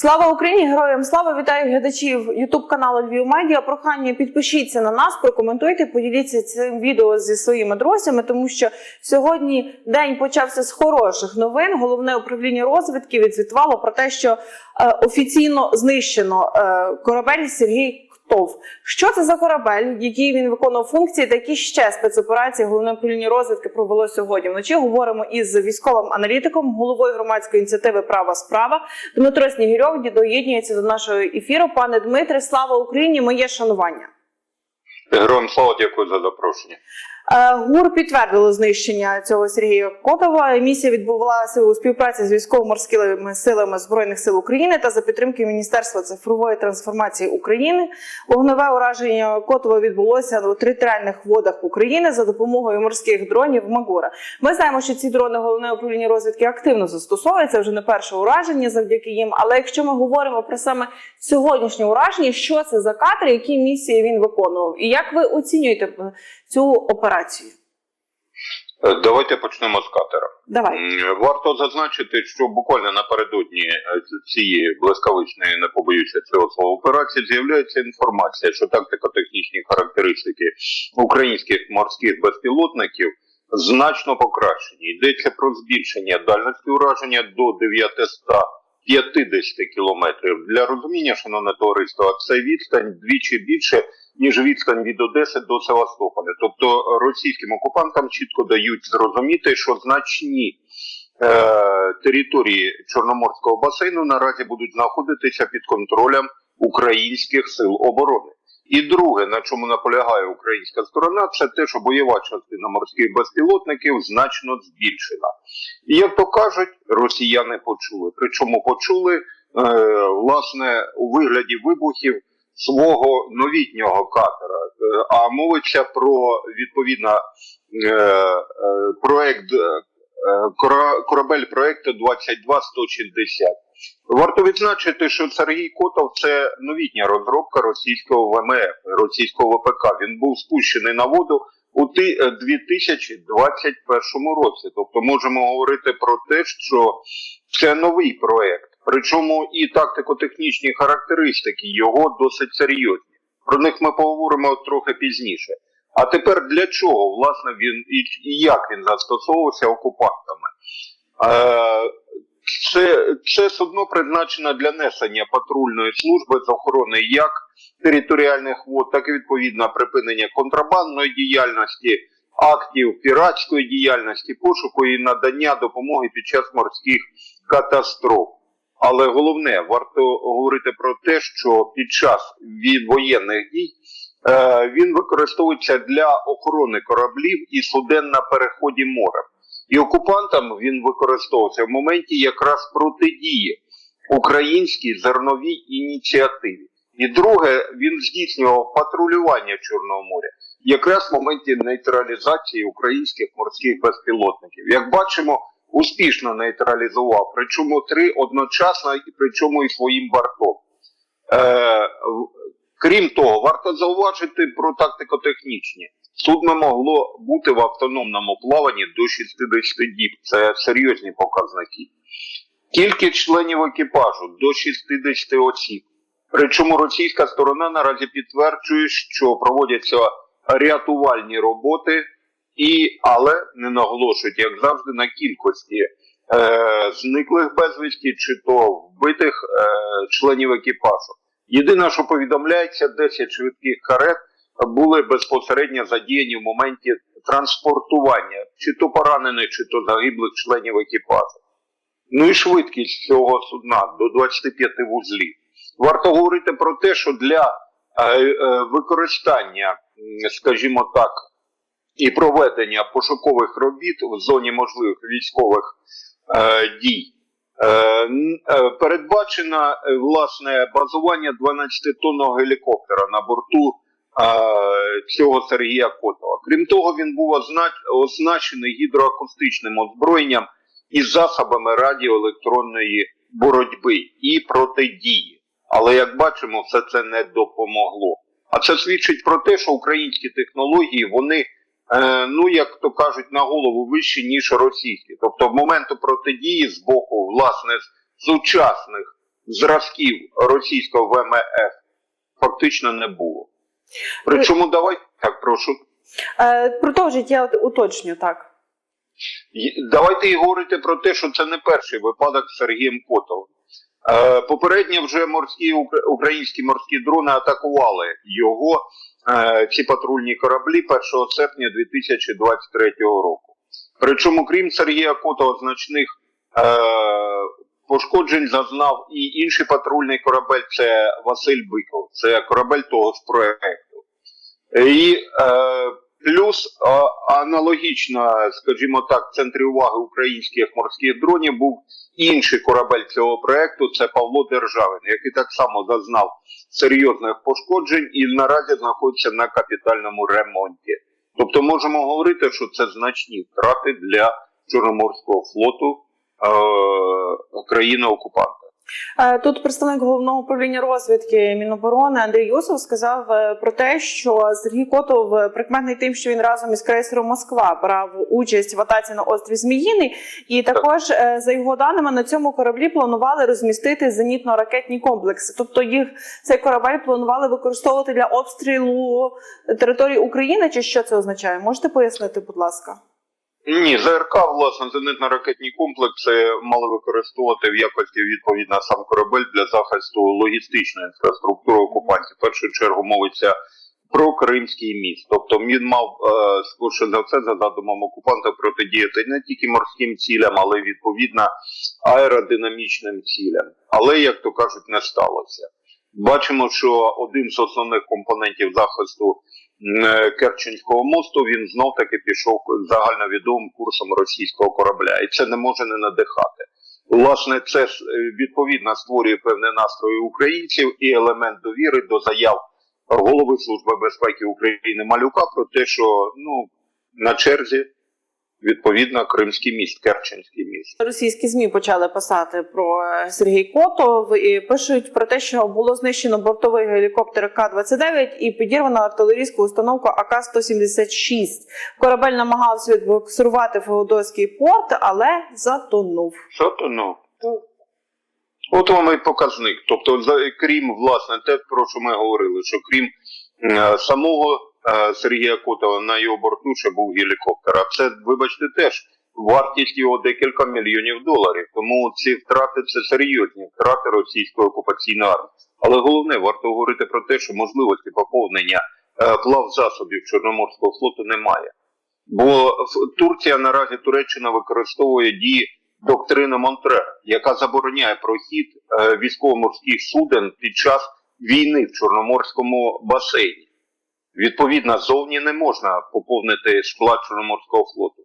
Слава Україні! Героям слава! Вітаю глядачів Ютуб каналу Львів Медіа. Прохання підпишіться на нас, прокоментуйте, поділіться цим відео зі своїми друзями, тому що сьогодні день почався з хороших новин. Головне управління розвідки відзвітувало про те, що е, офіційно знищено е, корабель Сергій. Ктов. Що це за корабель, який він виконував функції, та які ще спецоперації головне управління розвідки провело сьогодні? Вночі говоримо із військовим аналітиком, головою громадської ініціативи Права справа Дмитро Снігірьов доєднується до нашого ефіру. Пане Дмитре, слава Україні! Моє шанування. Героям слава дякую за запрошення. Е, ГУР підтвердило знищення цього Сергія Котова. Місія відбувалася у співпраці з військово-морськими силами збройних сил України та за підтримки Міністерства цифрової трансформації України. Вогневе ураження Котова відбулося у територіальних водах України за допомогою морських дронів Магора. Ми знаємо, що ці дрони головне управління розвідки активно застосовуються вже не перше ураження завдяки їм. Але якщо ми говоримо про саме сьогоднішнє ураження, що це за кадри, які місії він виконував, і як ви оцінюєте цю операцію? Е, Давайте почнемо з катера. Давай. Варто зазначити, що буквально напередодні е, цієї блискавичної, не побоюся цього слова, операції з'являється інформація, що тактико-технічні характеристики українських морських безпілотників значно покращені. Йдеться про збільшення дальності ураження до 950 кілометрів. Для розуміння, шановне товариство, це відстань двічі більше ніж відстань від Одеси до Севастополя. Тобто російським окупантам чітко дають зрозуміти, що значні е, території Чорноморського басейну наразі будуть знаходитися під контролем українських сил оборони. І друге, на чому наполягає українська сторона, це те, що бойова частина морських безпілотників значно збільшена. І як то кажуть, росіяни почули. Причому почули е, власне у вигляді вибухів свого новітнього катера. Е, А мовиться про відповідно е, е, проект е, кора- корабель проекту 22160. Варто відзначити, що Сергій Котов це новітня розробка російського ВМФ, російського ВПК. Він був спущений на воду у е, 2021 році. Тобто можемо говорити про те, що це новий проект. Причому і тактико-технічні характеристики його досить серйозні. Про них ми поговоримо трохи пізніше. А тепер для чого власне він і як він застосовувався окупантами? Е, це, це судно призначено для несення патрульної служби з охорони як територіальних вод, так і відповідно припинення контрабандної діяльності, актів піратської діяльності, пошуку і надання допомоги під час морських катастроф. Але головне, варто говорити про те, що під час воєнних дій е, він використовується для охорони кораблів і суден на переході морем. І окупантам він використовується в моменті якраз протидії українській зерновій ініціативі. І друге, він здійснював патрулювання Чорного моря якраз в моменті нейтралізації українських морських безпілотників. Як бачимо, успішно нейтралізував, причому три одночасно, і причому і своїм бортом. Е, крім того, варто зауважити про тактико-технічні. Судно могло бути в автономному плаванні до 60 діб. Це серйозні показники. Кількість членів екіпажу до 60 осіб. Причому російська сторона наразі підтверджує, що проводяться рятувальні роботи, і, але не наголошують, як завжди, на кількості е, зниклих безвісті чи то вбитих е, членів екіпажу. Єдине, що повідомляється, 10 швидких карет були безпосередньо задіяні в моменті транспортування чи то поранених, чи то загиблих членів екіпажу. Ну і швидкість цього судна до 25 вузлів. Варто говорити про те, що для е, е, використання, скажімо так, і проведення пошукових робіт в зоні можливих військових е, дій. Передбачено власне базування 12-тонного гелікоптера на борту цього Сергія Котова. Крім того, він був оснащений гідроакустичним озброєнням і засобами радіоелектронної боротьби і протидії. Але як бачимо, все це не допомогло. А це свідчить про те, що українські технології вони е, ну як то кажуть, на голову вищі, ніж російські. Тобто, в моменту протидії з боку власне сучасних зразків російського ВМФ фактично не було. Причому давай так прошу. Е, продовжіть, я уточню так. Давайте і говорити про те, що це не перший випадок з Сергієм Котовим. Е, попередньо вже морські українські морські дрони атакували його е, ці патрульні кораблі 1 серпня 2023 року. Причому, крім Сергія Котова, значних е, пошкоджень зазнав і інший патрульний корабель це Василь Биков, це корабель того ж проекту. І е, плюс а, аналогічно, скажімо так, в центрі уваги українських морських дронів був інший корабель цього проекту. Це Павло Державин, який так само зазнав серйозних пошкоджень і наразі знаходиться на капітальному ремонті. Тобто можемо говорити, що це значні втрати для Чорноморського флоту е, країни-окупанта. Е, Тут представник головного управління розвідки Міноборони Андрій Юсов сказав е, про те, що Сергій Котов е, прикметний тим, що він разом із крейсером Москва брав участь в атаці на острів Зміїний, і також е, за його даними на цьому кораблі планували розмістити зенітно-ракетні комплекси. Тобто їх цей корабель планували використовувати для обстрілу території України. Чи що це означає? Можете пояснити, будь ласка? Ні, ЗРК, власне, зенитно-ракетні комплекси мали використовувати в якості відповідно сам корабель для захисту логістичної інфраструктури окупантів. В першу чергу мовиться про Кримський міст. Тобто він мав е, скорше за все за задумом окупанта протидіяти не тільки морським цілям, але й відповідно аеродинамічним цілям. Але як то кажуть, не сталося. Бачимо, що один з основних компонентів захисту Керченського мосту він знов таки пішов загальновідомим курсом російського корабля, і це не може не надихати. Власне, це е, відповідно створює певний настрої українців і елемент довіри до заяв голови Служби безпеки України Малюка про те, що ну на черзі відповідно Кримський міст, Керченський міст. Російські змі почали писати про е, Сергій Котов і пишуть про те, що було знищено бортовий гелікоптер К-29 і підірвано артилерійську установку АК-176. Корабель намагався відбуксирувати Феодосійський порт, але затонув. Що то ну? От вам і показник. Тобто, за, крім власне, те, про що ми говорили, що крім е, самого Сергія Котова на його борту ще був гелікоптер. А це, вибачте, теж вартість його декілька мільйонів доларів. Тому ці втрати це серйозні втрати російської окупаційної армії. Але головне, варто говорити про те, що можливості поповнення е, плав засобів Чорноморського флоту немає. Бо Турція наразі Туреччина використовує дії доктрини Монтре, яка забороняє прохід е, військово-морських суден під час війни в Чорноморському басейні. Відповідно, зовні не можна поповнити склад Чорноморського флоту.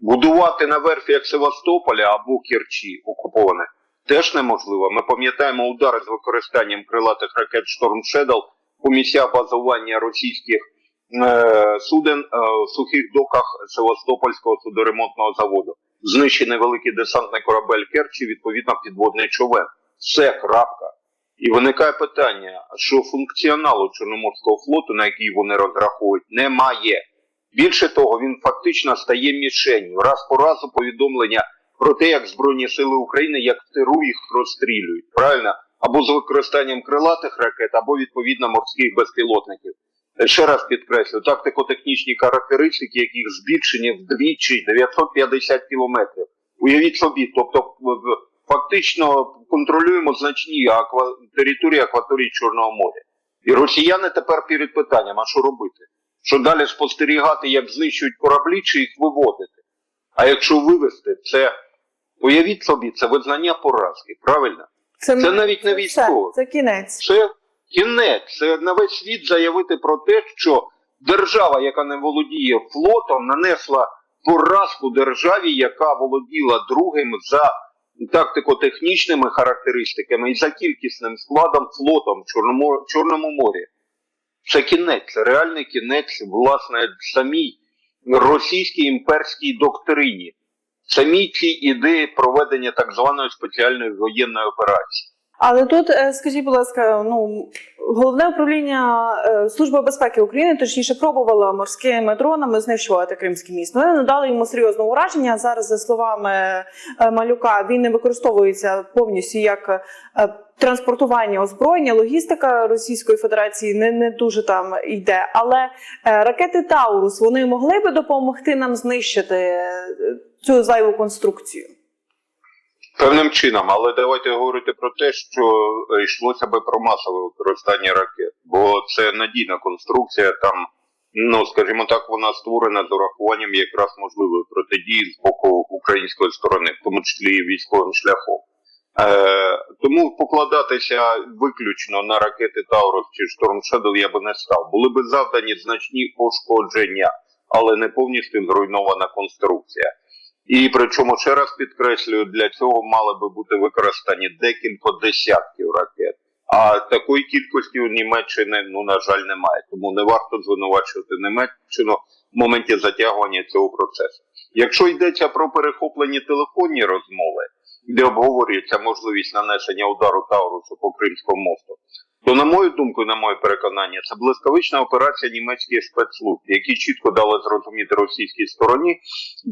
Будувати на верфі Севастополя або Керчі окупованих теж неможливо. Ми пам'ятаємо удари з використанням крилатих ракет Шторм Шедл по місцях базування російських е, суден е, в сухих доках Севастопольського судоремонтного заводу. Знищений великий десантний корабель Керчі, відповідно, підводний човен. Все крапка. І виникає питання, що функціоналу Чорноморського флоту, на який вони розраховують, немає. Більше того, він фактично стає мішенью. Раз по разу повідомлення про те, як Збройні Сили України, як тиру їх розстрілюють, правильно? Або з використанням крилатих ракет, або відповідно морських безпілотників. Ще раз підкреслю, тактико-технічні характеристики, яких збільшені вдвічі 950 кілометрів. Уявіть собі, тобто фактично контролюємо значні аква... території акваторії Чорного моря. І росіяни тепер перед питанням, а що робити? Що далі спостерігати, як знищують кораблі, чи їх виводити? А якщо вивести, це уявіть собі, це визнання поразки, правильно? Це навіть не військово. Це кінець. Це кінець. Це на весь світ заявити про те, що держава, яка не володіє флотом, нанесла поразку державі, яка володіла другим за тактико-технічними характеристиками і за кількісним складом флотом в Чорному, Чорному морі. Це кінець, це реальний кінець, власне, самій російській імперській доктрині, самій цій ідеї проведення так званої спеціальної воєнної операції. Але тут, е, скажіть, будь ласка, ну головне управління е, Служби безпеки України, точніше, пробувало морськими дронами знищувати Кримське місто. Вони надали йому серйозне ураження. Зараз, за словами е, Малюка, він не використовується повністю як транспортування озброєння, логістика Російської Федерації не, не дуже там йде. Але ракети Таурус вони могли би допомогти нам знищити цю зайву конструкцію. Певним чином, але давайте говорити про те, що йшлося би про масове використання ракет, бо це надійна конструкція. Там, ну скажімо так, вона створена з урахуванням якраз можливої протидії з боку української сторони, в тому числі і військовим шляхом. Е, тому покладатися виключно на ракети Таурус чи Шторм Shadow я би не став. Були би завдані значні пошкодження, але не повністю зруйнована конструкція. І причому ще раз підкреслюю, для цього мали би бути використані декілька десятків ракет. А такої кількості у Німеччини, ну на жаль, немає. Тому не варто звинувачувати Німеччину в моменті затягування цього процесу. Якщо йдеться про перехоплені телефонні розмови, де обговорюється можливість нанесення удару Таурусу по Кримському мосту, то, на мою думку, на моє переконання, це блискавична операція німецьких спецслужб, які чітко дали зрозуміти російській стороні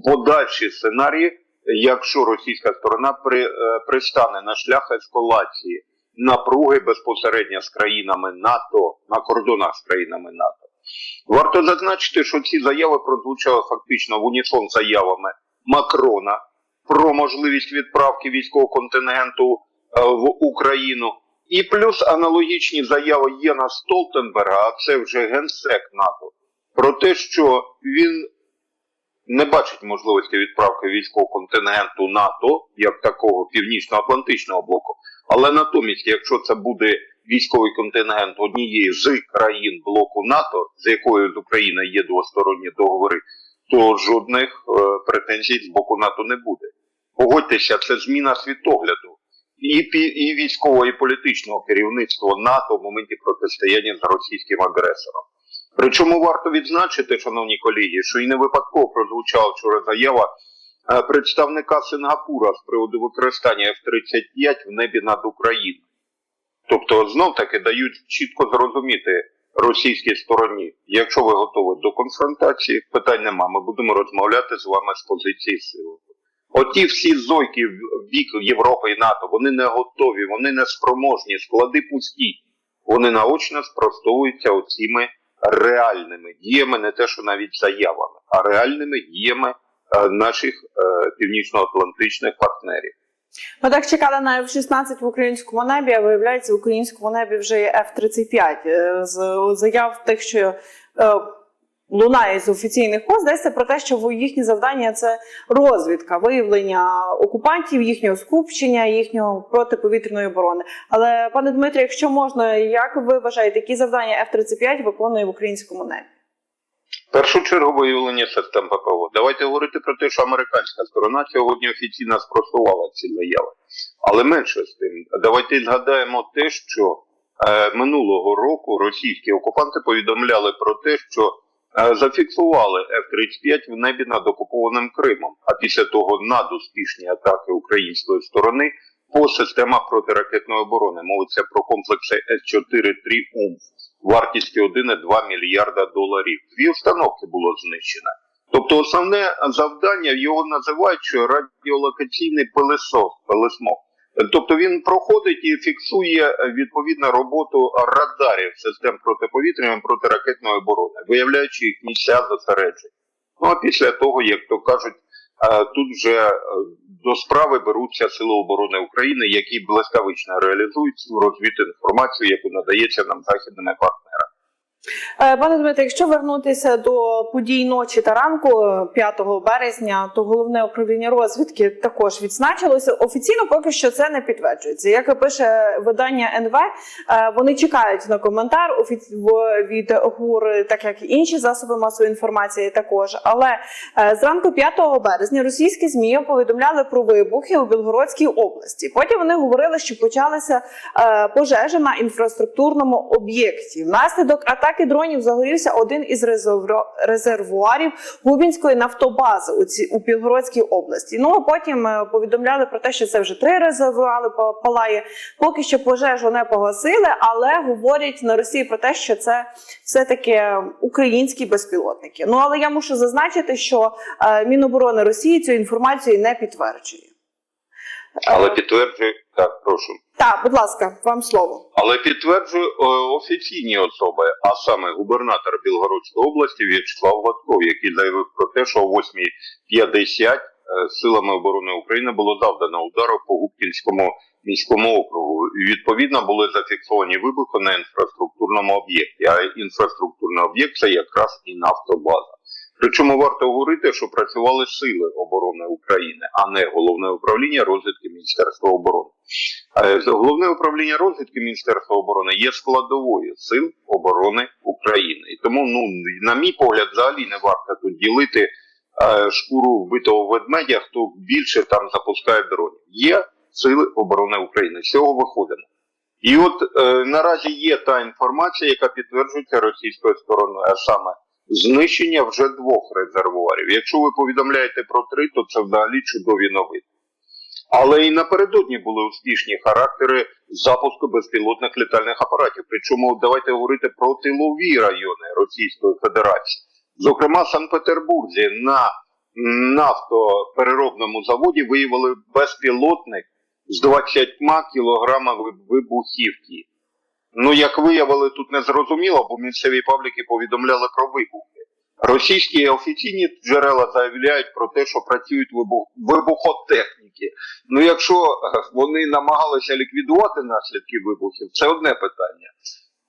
подальші сценарії, якщо російська сторона при, е, пристане на шлях ескалації напруги безпосередньо з країнами НАТО на кордонах з країнами НАТО. Варто зазначити, що ці заяви прозвучали фактично в унісон заявами Макрона про можливість відправки військового контингенту е, в Україну. І плюс аналогічні заяви Єна Столтенберга, а це вже генсек НАТО, про те, що він не бачить можливості відправки військового контингенту НАТО як такого північно-атлантичного блоку. Але натомість, якщо це буде військовий контингент однієї з країн блоку НАТО, з якою з Україною є двосторонні договори, то жодних е, претензій з боку НАТО не буде. Погодьтеся, це зміна світогляду і, і військового, і політичного керівництва НАТО в моменті протистояння з російським агресором. Причому варто відзначити, шановні колеги, що і не випадково прозвучала вчора заява е, представника Сингапура з приводу використання F-35 в небі над Україною. Тобто, знов таки дають чітко зрозуміти російській стороні, якщо ви готові до конфронтації, питань нема. Ми будемо розмовляти з вами з позиції сили. Оті всі зойки в бік Європи і НАТО, вони не готові, вони не спроможні, склади пусті. Вони наочно спростовуються оціми реальними діями, не те, що навіть заявами, а реальними діями е, наших е, північно-атлантичних партнерів. Ми так чекали на F-16 в українському небі, а виявляється, в українському небі вже є F-35. Е, З заяв тих, що лунає з офіційних пост, йдеться про те, що їхнє завдання це розвідка, виявлення окупантів, їхнього скупчення, їхнього протиповітряної оборони. Але пане Дмитре, якщо можна, як ви вважаєте, які завдання F-35 виконує в українському небі? Першу чергу виявлення систем ППО. Давайте говорити про те, що американська сторона сьогодні офіційно спростувала ці заяви. Але менше з тим, давайте згадаємо те, що е, минулого року російські окупанти повідомляли про те, що зафіксували F-35 в небі над окупованим Кримом. А після того надуспішні атаки української сторони по системах протиракетної оборони. Мовиться про комплекси С-4 «Тріумф» вартістю 1,2 мільярда доларів. Дві установки було знищено. Тобто основне завдання його називають що радіолокаційний пилесос, пилесмок. Тобто він проходить і фіксує відповідну відповідно роботу радарів систем протиповітряної протиракетної оборони, виявляючи їх місця зосереджень. Ну а після того, як то кажуть, е, тут вже е, до справи беруться Сили оборони України, які блискавично реалізують розвиту інформацію, яку надається нам західними партнерами. Е, Пане Дмитре, якщо вернутися до подій ночі та ранку е, 5 березня, то головне управління розвідки також відзначилося. Офіційно поки що це не підтверджується. Як і пише видання НВ, е, вони чекають на коментар від ГУР, так як і інші засоби масової інформації також. Але е, зранку 5 березня російські змі повідомляли про вибухи у Білгородській області. Потім вони говорили, що почалася е, пожежа на інфраструктурному об'єкті. Внаслідок атаки атаки дронів загорівся один із резервуарів Губінської нафтобази у ці у Білгородській області. Ну а потім е, повідомляли про те, що це вже три резервуари па- палає. Поки що пожежу не погасили, але говорять на Росії про те, що це все таки українські безпілотники. Ну але я мушу зазначити, що е, Міноборони Росії цю інформацію не підтверджує. Але Е, підтверджує так, прошу. Так, будь ласка, вам слово. Але підтверджує е, офіційні особи, а саме губернатор Білгородської області В'ячеслав Гладков, який заявив про те, що о 8.50 е, силами оборони України було завдано удару по Губкінському міському округу. Відповідно були зафіксовані вибухи на інфраструктурному об'єкті. А інфраструктурний об'єкт це якраз і нафтобаза. Причому варто говорити, що працювали сили оборони України, а не головне управління розвідки Міністерства оборони. Е, Головне управління розвідки Міністерства оборони є складовою сил оборони України. І тому, ну на мій погляд, взагалі не варто тут ділити е, шкуру вбитого ведмедя, хто більше там запускає дронів. Є сили оборони України. З цього виходимо. І от е, наразі є та інформація, яка підтверджується російською стороною, а саме знищення вже двох резервуарів. Якщо ви повідомляєте про три, то це взагалі чудові новини. Але і напередодні були успішні характери запуску безпілотних літальних апаратів. Причому давайте говорити про тилові райони Російської Федерації. Зокрема, в Санкт-Петербурзі на нафтопереробному заводі виявили безпілотник з 20 кілограмами вибухівки. Ну, як виявили, тут не зрозуміло, бо місцеві пабліки повідомляли про вибухи. Російські офіційні джерела заявляють про те, що працюють вибух... вибухотехніки. Ну, якщо е, вони намагалися ліквідувати наслідки вибухів, це одне питання.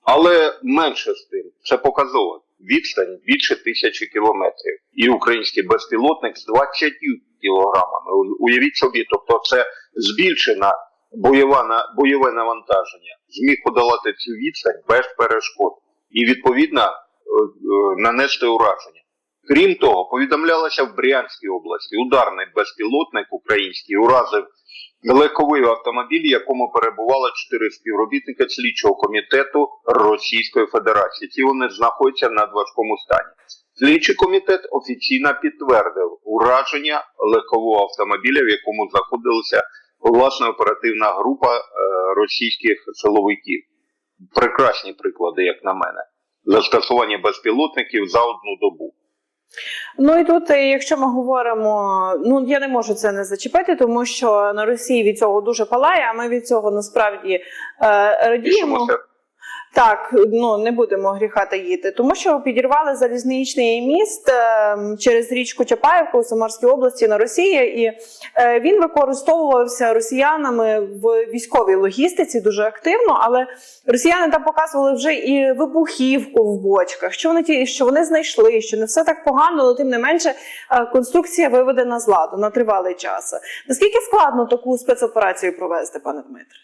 Але менше з тим, це показово. Відстань більше тисячі кілометрів. І український безпілотник з 20 кілограмами. Уявіть собі, тобто це збільшена бойова на бойове навантаження, зміг подолати цю відстань без перешкод і відповідно е, е, нанести ураження. Крім того, повідомлялося в Брянській області ударний безпілотник український уразив легковий автомобіль, в якому перебувало чотири співробітники слідчого комітету Російської Федерації. Ці вони знаходяться на важкому стані. Слідчий комітет офіційно підтвердив ураження легкового автомобіля, в якому знаходилася власне оперативна група е, російських силовиків. Прекрасні приклади, як на мене, застосування безпілотників за одну добу. Ну і тут, е, якщо ми говоримо, ну я не можу це не зачепити, тому що на Росії від цього дуже палає, а ми від цього насправді е, радіємо. Пишемося. Так, ну не будемо гріха таїти, тому що підірвали залізничний міст е, через річку Чапаєвку у Самарській області на Росії, і е, він використовувався росіянами в військовій логістиці дуже активно. Але росіяни там показували вже і вибухівку в бочках, що вони ті, що вони знайшли, що не все так погано, але тим не менше е, конструкція виведена з ладу на тривалий час. Наскільки складно таку спецоперацію провести, пане Дмитре?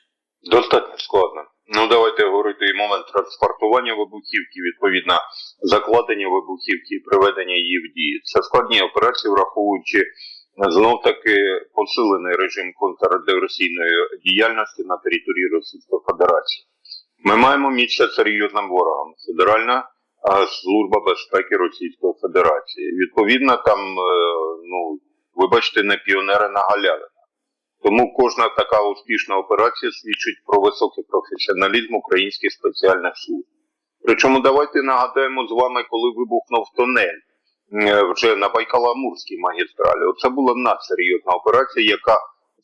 Достатньо складно. Ну давайте говорити і момент транспортування вибухівки, відповідно, закладення вибухівки і приведення її в дію. Це складні операції, враховуючи знов таки посилений режим контрдиверсійної діяльності на території Російської Федерації. Ми маємо місце серйозним ворогом. Федеральна е, служба безпеки Російської Федерації. Відповідно, там, е, ну вибачте, не піонери на галявинах. Тому кожна така успішна операція свідчить про високий професіоналізм українських спеціальних служб. Причому давайте нагадаємо з вами, коли вибухнув тунель е, вже на Байкало-Амурській магістралі. Оце була надсерйозна операція, яка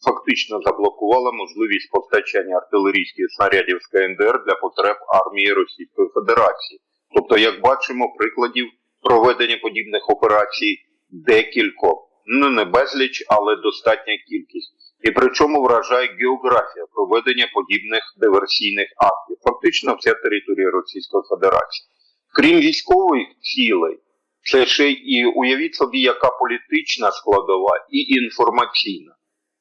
фактично заблокувала можливість постачання артилерійських снарядів з КНДР для потреб армії Російської Федерації. Тобто, як бачимо, прикладів проведення подібних операцій декількох. Ну не безліч, але достатня кількість. І причому вражає географія проведення подібних диверсійних актів. Фактично вся територія Російської Федерації. Крім військових цілей, це ще і уявіть собі, яка політична складова і інформаційна.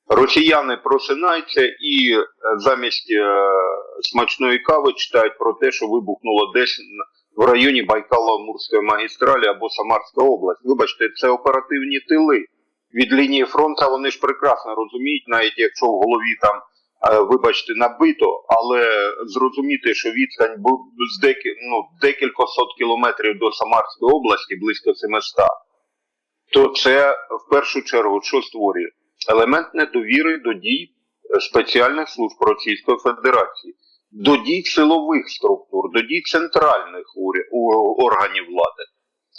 Росіяни просинаються і е, замість е, смачної кави читають про те, що вибухнуло десь в районі Байкало-Амурської магістралі або Самарська область. Вибачте, це оперативні тили від лінії фронту. Вони ж прекрасно розуміють, навіть якщо в голові там е, вибачте, набито, але зрозуміти, що відстань з декі, ну, декількох сот кілометрів до Самарської області, близько 700, то це в першу чергу що створює? Елемент недовіри до дій е, спеціальних служб Російської Федерації, до дій силових структур, до дій центральних органів влади.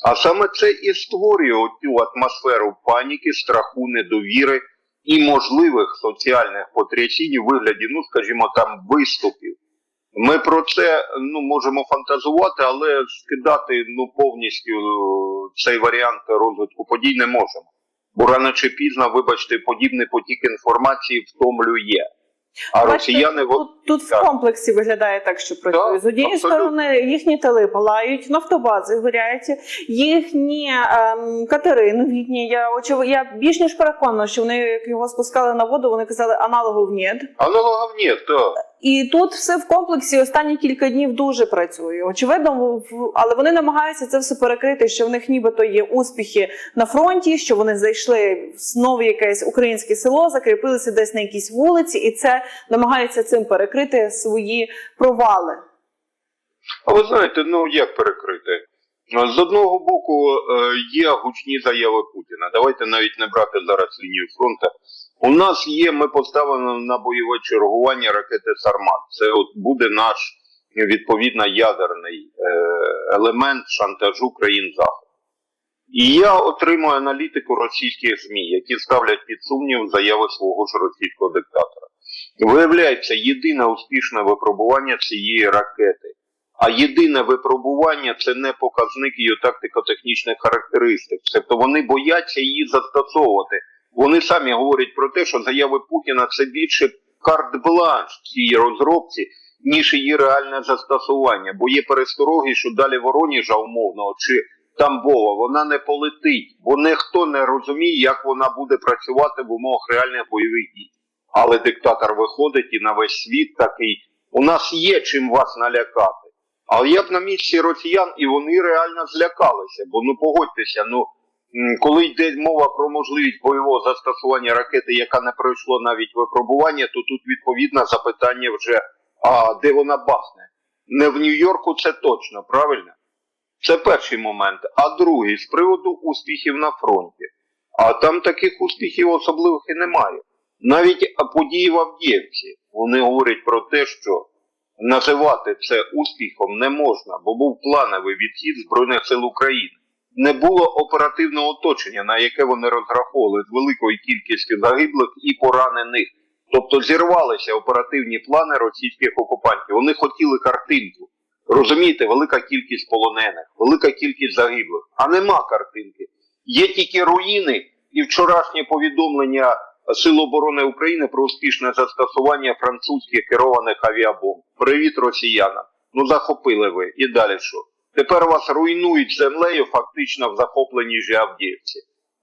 А саме це і створює цю атмосферу паніки, страху, недовіри і можливих соціальних потрясінь у вигляді, ну скажімо, там виступів. Ми про це ну можемо фантазувати, але скидати ну повністю е, цей варіант розвитку подій не можемо. Бо рано чи пізно, вибачте, подібний потік інформації втомлює. А Бачите, росіяни тут, тут в комплексі виглядає так, що працює. да, З однієї абсолютно. сторони їхні тали палають, нафтобази горять, їхні ем, катери новітні. Я очевидно, я більш ніж переконана, що вони як його спускали на воду, вони казали аналогов нет. Аналогов нет, так. І тут все в комплексі останні кілька днів дуже працює. Очевидно, але вони намагаються це все перекрити, що в них нібито є успіхи на фронті, що вони зайшли в знову якесь українське село, закріпилися десь на якійсь вулиці, і це намагаються цим перекрити свої провали. А ви знаєте, ну як перекрити? З одного боку е, є гучні заяви Путіна. Давайте навіть не брати зараз лінію фронту. У нас є, ми поставимо на бойове чергування ракети Сармат. Це от буде наш відповідно ядерний е, елемент шантажу країн Заходу. І я отримую аналітику російських ЗМІ, які ставлять під сумнів заяви свого ж російського диктатора. Виявляється, єдине успішне випробування цієї ракети. А єдине випробування це не показник її тактико-технічних характеристик. Тобто вони бояться її застосовувати. Вони самі говорять про те, що заяви Путіна це більше карт-бланш цій розробці, ніж її реальне застосування. Бо є перестороги, що далі Вороніжа умовного чи Тамбова вона не полетить, бо ніхто не розуміє, як вона буде працювати в умовах реальних бойових дій. Але диктатор виходить і на весь світ такий. У нас є чим вас налякати. Але я б на місці росіян, і вони реально злякалися. Бо ну погодьтеся, ну коли йде мова про можливість бойового застосування ракети, яка не пройшло навіть випробування, то тут відповідне запитання вже а де вона бахне? Не в Нью-Йорку це точно, правильно? Це перший момент. А другий з приводу успіхів на фронті. А там таких успіхів особливих і немає. Навіть події в Авдіївці вони говорять про те, що називати це успіхом не можна, бо був плановий відхід Збройних сил України. Не було оперативного оточення, на яке вони розраховували з великою кількістю загиблих і поранених. Тобто зірвалися оперативні плани російських окупантів. Вони хотіли картинку. Розумієте, велика кількість полонених, велика кількість загиблих, а нема картинки. Є тільки руїни і вчорашнє повідомлення Сил оборони України про успішне застосування французьких керованих авіабомб. Привіт росіянам. Ну захопили ви. І далі що? Тепер вас руйнують землею фактично в захопленій же Авдіївці.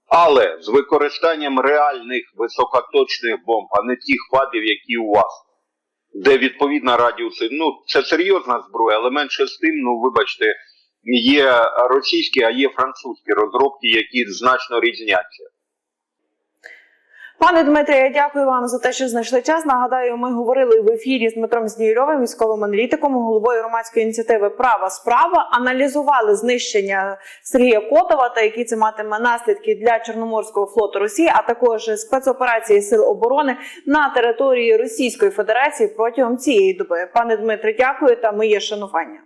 Але з використанням реальних високоточних бомб, а не тих фабів, які у вас де відповідна радіуси. Ну, це серйозна зброя, але менше з тим, ну вибачте, є російські, а є французькі розробки, які значно різняться. Пане Дмитре, я дякую вам за те, що знайшли час. Нагадаю, ми говорили в ефірі з Дмитром Здійльовим, військовим аналітиком, головою громадської ініціативи Права справа. Аналізували знищення Сергія Котова та які це матиме наслідки для Чорноморського флоту Росії, а також спецоперації Сил оборони на території Російської Федерації протягом цієї доби. Пане Дмитре, дякую та моє шанування.